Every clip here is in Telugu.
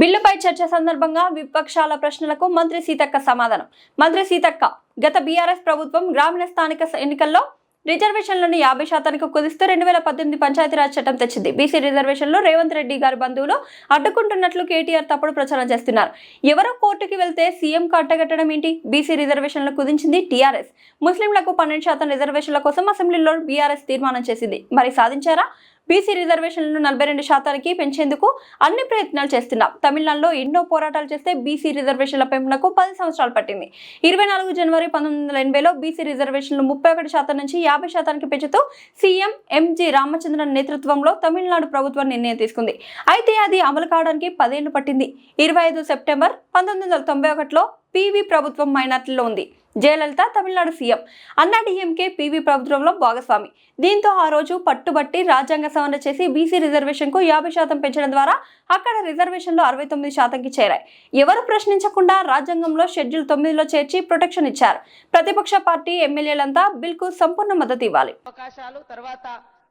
బిల్లుపై చర్చ సందర్భంగా విపక్షాల ప్రశ్నలకు మంత్రి సీతక్క సమాధానం. మంత్రి సీతక్క గత బీఆర్ఎస్ ప్రభుత్వం గ్రామీణ స్థానిక ఎన్నికల్లో రిజర్వేషన్లను యాభై శాతానికి కుదిస్తూ రెండు వేల పద్దెనిమిది పంచాయతీరాజ్ చట్టం తెచ్చింది. బీసీ రిజర్వేషన్లో రేవంత్ రెడ్డి గారి బంధువులు అడ్డుకుంటున్నట్లు కేటీఆర్ తప్పుడు ప్రచారం చేస్తున్నారు. ఎవరో కోర్టుకి వెళ్తే సీఎంకు కట్టగట్టడం ఏంటి? బీసీ రిజర్వేషన్లు కుదించింది టీఆర్ఎస్. ముస్లింలకు పన్నెండు శాతం రిజర్వేషన్ల కోసం అసెంబ్లీలో బీఆర్ఎస్ తీర్మానం చేసింది. మరి సాధించారా? బీసీ రిజర్వేషన్లను నలభై రెండు శాతానికి పెంచేందుకు అన్ని ప్రయత్నాలు చేస్తున్నాం. తమిళనాడులో ఎన్నో పోరాటాలు చేస్తే బీసీ రిజర్వేషన్ల పెంపునకు పది సంవత్సరాలు పట్టింది. ఇరవై నాలుగు జనవరి పంతొమ్మిది వందల ఎనభైలో బీసీ రిజర్వేషన్లు ముప్పై ఒకటి శాతం నుంచి యాభై శాతానికి పెంచుతూ సీఎం ఎంజి రామచంద్రన్ నేతృత్వంలో తమిళనాడు ప్రభుత్వం నిర్ణయం తీసుకుంది. అయితే అది అమలు కావడానికి పదేళ్ళు పట్టింది. ఇరవై ఐదు సెప్టెంబర్ పంతొమ్మిది వందల తొంభై ఒకటిలో పీవీ ప్రభుత్వం మైనార్టీలో ఉంది. జయలలిత తమిళనాడు సీఎం. అన్నా డిఎంకే పీవీ ప్రభుత్వంలో భాగస్వామి. దీంతో ఆ రోజు పట్టుబట్టి రాజ్యాంగ సవరణ చేసి బీసీ రిజర్వేషన్కు యాభై శాతం పెంచడం ద్వారా అక్కడ రిజర్వేషన్లు అరవై తొమ్మిది శాతంకి చేరాయి. ఎవరు ప్రశ్నించకుండా రాజ్యాంగంలో షెడ్యూల్ తొమ్మిదిలో చేర్చి ప్రొటెక్షన్ ఇచ్చారు. ప్రతిపక్ష పార్టీ ఎమ్మెల్యేలంతా బిల్కు సంపూర్ణ మద్దతు ఇవ్వాలి. అవకాశాలు తర్వాత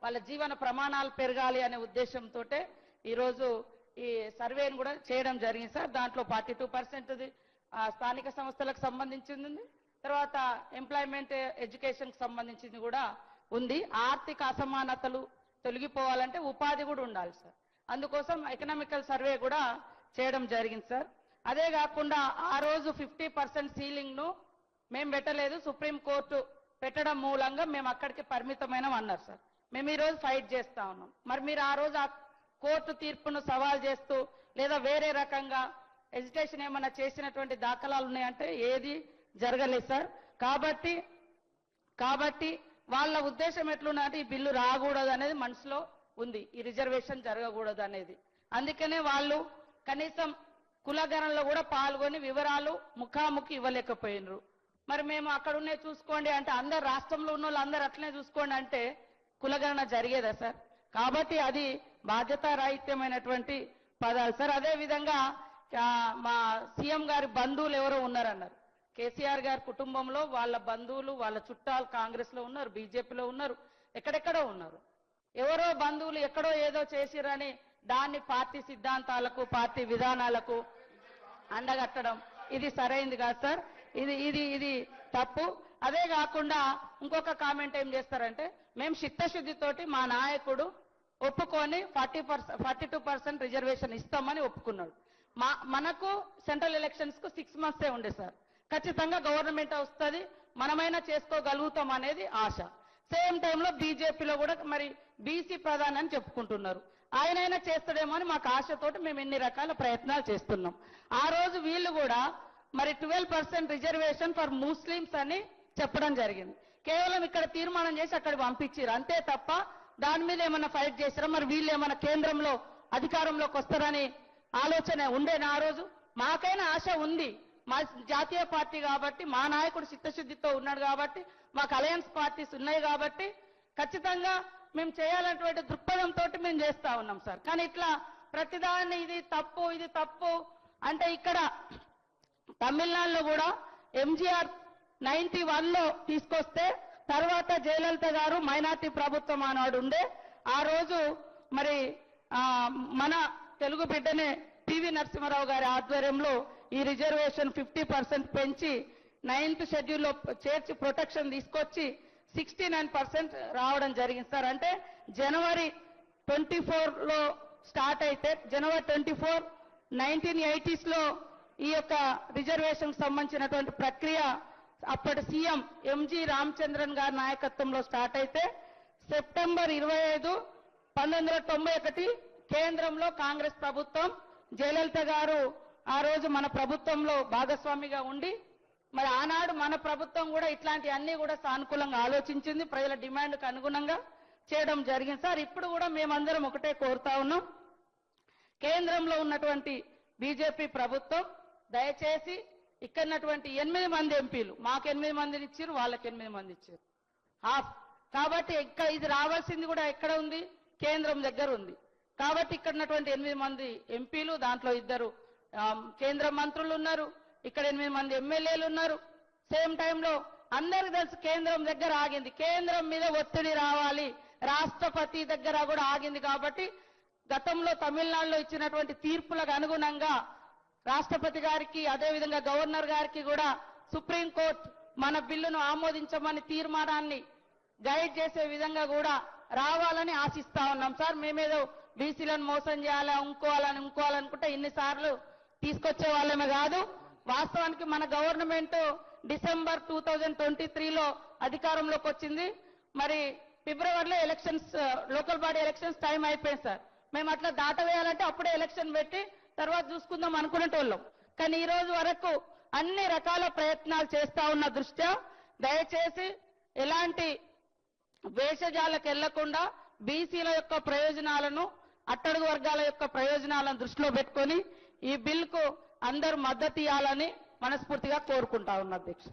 వాళ్ళ జీవన ప్రమాణాలు పెరగాలి అనే ఉద్దేశంతో ఈరోజు ఈ సర్వేను కూడా చేయడం జరిగింది సార్. దాంట్లో ఫార్టీ టూ పర్సెంట్ స్థానిక సంస్థలకు సంబంధించింది. తర్వాత ఎంప్లాయ్మెంట్ ఎడ్యుకేషన్కి సంబంధించింది కూడా ఉంది. ఆర్థిక అసమానతలు తొలగిపోవాలంటే ఉపాధి కూడా ఉండాలి సార్. అందుకోసం ఎకనామికల్ సర్వే కూడా చేయడం జరిగింది సార్. అదే కాకుండా ఆ రోజు ఫిఫ్టీ పర్సెంట్ సీలింగ్ను మేము పెట్టలేదు. సుప్రీం కోర్టు పెట్టడం మూలంగా మేము అక్కడికి పరిమితమైన అన్నారు సార్. మేము ఈ రోజు ఫైట్ చేస్తా ఉన్నాం. మరి మీరు ఆ రోజు ఆ కోర్టు తీర్పును సవాల్ చేస్తూ లేదా వేరే రకంగా ఎడ్యుకేషన్ ఏమైనా చేసినటువంటి దాఖలాలు ఉన్నాయంటే ఏది జరగలేదు సార్. కాబట్టి కాబట్టి వాళ్ళ ఉద్దేశం ఎట్లున్నది ఈ బిల్లు రాకూడదు అనేది మనసులో ఉంది. ఈ రిజర్వేషన్ జరగకూడదు అనేది అందుకనే వాళ్ళు కనీసం కులగణంలో కూడా పాల్గొని వివరాలు ముఖాముఖి ఇవ్వలేకపోయినరు. మరి మేము అక్కడున్నే చూసుకోండి అంటే అందరు రాష్ట్రంలో ఉన్న వాళ్ళు అందరు అట్లనే చూసుకోండి అంటే కులగణన జరిగేదా సార్? కాబట్టి అది బాధ్యతారాహిత్యమైనటువంటి పదాలు. సార్ అదే విధంగా మా సీఎం గారి బంధువులు ఎవరో ఉన్నారన్నారు. కేసీఆర్ గారి కుటుంబంలో వాళ్ళ బంధువులు వాళ్ళ చుట్టాలు కాంగ్రెస్లో ఉన్నారు బీజేపీలో ఉన్నారు ఎక్కడెక్కడో ఉన్నారు. ఎవరో బంధువులు ఎక్కడో ఏదో చేసిరని దాన్ని పార్టీ సిద్ధాంతాలకు పార్టీ విధానాలకు అండగట్టడం. ఇది సరైంది కాదు సార్. ఇది ఇది ఇది తప్పు. అదే కాకుండా ఇంకొక కామెంట్ ఏం చేస్తారంటే మేము చిత్తశుద్ధితోటి మా నాయకుడు ఒప్పుకొని forty percent forty two percent reservation ఇస్తామని ఒప్పుకున్నాడు. మా మనకు సెంట్రల్ ఎలక్షన్స్కు సిక్స్ మంత్సే ఉండే సార్. ఖచ్చితంగా గవర్నమెంట్ వస్తుంది మనమైనా చేసుకోగలుగుతాం అనేది ఆశ. సేమ్ టైంలో బీజేపీలో కూడా మరి బీసీ ప్రధాని అని చెప్పుకుంటున్నారు. ఆయనైనా చేస్తాడేమో అని మాకు ఆశతోటి మేము ఎన్ని రకాల ప్రయత్నాలు చేస్తున్నాం. ఆ రోజు వీళ్ళు కూడా మరి twelve percent reservation for Muslims అని చెప్పడం జరిగింది. కేవలం ఇక్కడ తీర్మానం చేసి అక్కడ పంపించారు అంతే తప్ప దాని మీద ఏమైనా ఫైట్ చేస్తారా మరి వీళ్ళు ఏమైనా కేంద్రంలో అధికారంలోకి వస్తారని ఆలోచన ఉండేనా ఆ రోజు? మాకైనా ఆశ ఉంది. మా జాతీయ పార్టీ కాబట్టి మా నాయకుడు చిత్తశుద్ధితో ఉన్నాడు కాబట్టి మాకు అలయన్స్ పార్టీస్ ఉన్నాయి కాబట్టి ఖచ్చితంగా మేము చేయాలన్నటువంటి దృక్పథంతో మేము చేస్తా ఉన్నాం సార్. కానీ ఇట్లా ప్రతిదాన్ని ఇది తప్పు ఇది తప్పు అంటే ఇక్కడ తమిళనాడులో కూడా ఎంజీఆర్ నైన్టీ వన్లో తీసుకొస్తే తర్వాత జయలలిత గారు మైనార్టీ ప్రభుత్వం ఆనాడు ఉండే. ఆ రోజు మరి మన తెలుగు బిడ్డనే పివి నరసింహారావు గారి ఆధ్వర్యంలో ఈ రిజర్వేషన్ ఫిఫ్టీ పర్సెంట్ పెంచి నైన్త్ షెడ్యూల్లో చేర్చి ప్రొటెక్షన్ తీసుకొచ్చి సిక్స్టీ నైన్ పర్సెంట్ రావడం జరిగింది సార్. అంటే జనవరి ట్వంటీ ఫోర్లో స్టార్ట్ అయితే జనవరి ట్వంటీ ఫోర్ నైన్టీన్ ఎయిటీస్లో ఈ యొక్క రిజర్వేషన్ సంబంధించినటువంటి ప్రక్రియ అప్పటి సీఎం ఎంజి రామచంద్రన్ గారి నాయకత్వంలో స్టార్ట్ అయితే సెప్టెంబర్ ఇరవై ఐదు పంతొమ్మిది వందల తొంభై ఒకటి కేంద్రంలో కాంగ్రెస్ ప్రభుత్వం జయలలిత గారు ఆ రోజు మన ప్రభుత్వంలో భాగస్వామిగా ఉండి మరి ఆనాడు మన ప్రభుత్వం కూడా ఇట్లాంటి అన్ని కూడా సానుకూలంగా ఆలోచించింది ప్రజల డిమాండ్కు అనుగుణంగా చేయడం జరిగింది. సార్ ఇప్పుడు కూడా మేమందరం ఒకటే కోరుతా ఉన్నాం. కేంద్రంలో ఉన్నటువంటి బీజేపీ ప్రభుత్వం దయచేసి ఇక్కడన్నటువంటి ఎనిమిది మంది ఎంపీలు మాకు ఎనిమిది మందిని ఇచ్చారు వాళ్ళకి ఎనిమిది మంది ఇచ్చారు హాఫ్. కాబట్టి ఇక్కడ ఇది రావాల్సింది కూడా ఎక్కడ ఉంది? కేంద్రం దగ్గర ఉంది. కాబట్టి ఇక్కడ ఉన్నటువంటి ఎనిమిది మంది ఎంపీలు దాంట్లో ఇద్దరు కేంద్ర మంత్రులు ఉన్నారు ఇక్కడ ఎనిమిది మంది ఎమ్మెల్యేలు ఉన్నారు. సేమ్ టైంలో అందరికి తెలుసు కేంద్రం దగ్గర ఆగింది. కేంద్రం మీద ఒత్తిడి రావాలి. రాష్ట్రపతి దగ్గర కూడా ఆగింది కాబట్టి గతంలో తమిళనాడులో ఇచ్చినటువంటి తీర్పులకు అనుగుణంగా రాష్ట్రపతి గారికి అదేవిధంగా గవర్నర్ గారికి కూడా సుప్రీంకోర్టు మన బిల్లును ఆమోదించమని తీర్మానాన్ని గైడ్ చేసే విధంగా కూడా రావాలని ఆశిస్తా ఉన్నాం. సార్ మేమేదో బీసీలను మోసం చేయాలా ఇంకోవాలని ఇంకోవాలనుకుంటే ఇన్నిసార్లు తీసుకొచ్చే వాళ్ళమే కాదు వాస్తవానికి మన government December two thousand twenty త్రీలో అధికారంలోకి వచ్చింది. మరి ఫిబ్రవరిలో elections local body elections time అయిపోయింది సార్. మేము అట్లా దాటవేయాలంటే అప్పుడే ఎలక్షన్ పెట్టి తర్వాత చూసుకుందాం అనుకునేటోళ్ళం. కానీ ఈ రోజు వరకు అన్ని రకాల ప్రయత్నాలు చేస్తా ఉన్న దృష్ట్యా దయచేసి ఎలాంటి వేషజాలకు వెళ్ళకుండా బీసీల యొక్క ప్రయోజనాలను అట్టడుగు వర్గాల యొక్క ప్రయోజనాలను దృష్టిలో పెట్టుకొని ఈ బిల్కు అందరూ మద్దతు ఇవ్వాలని మనస్ఫూర్తిగా కోరుకుంటా ఉన్నా అధ్యక్ష.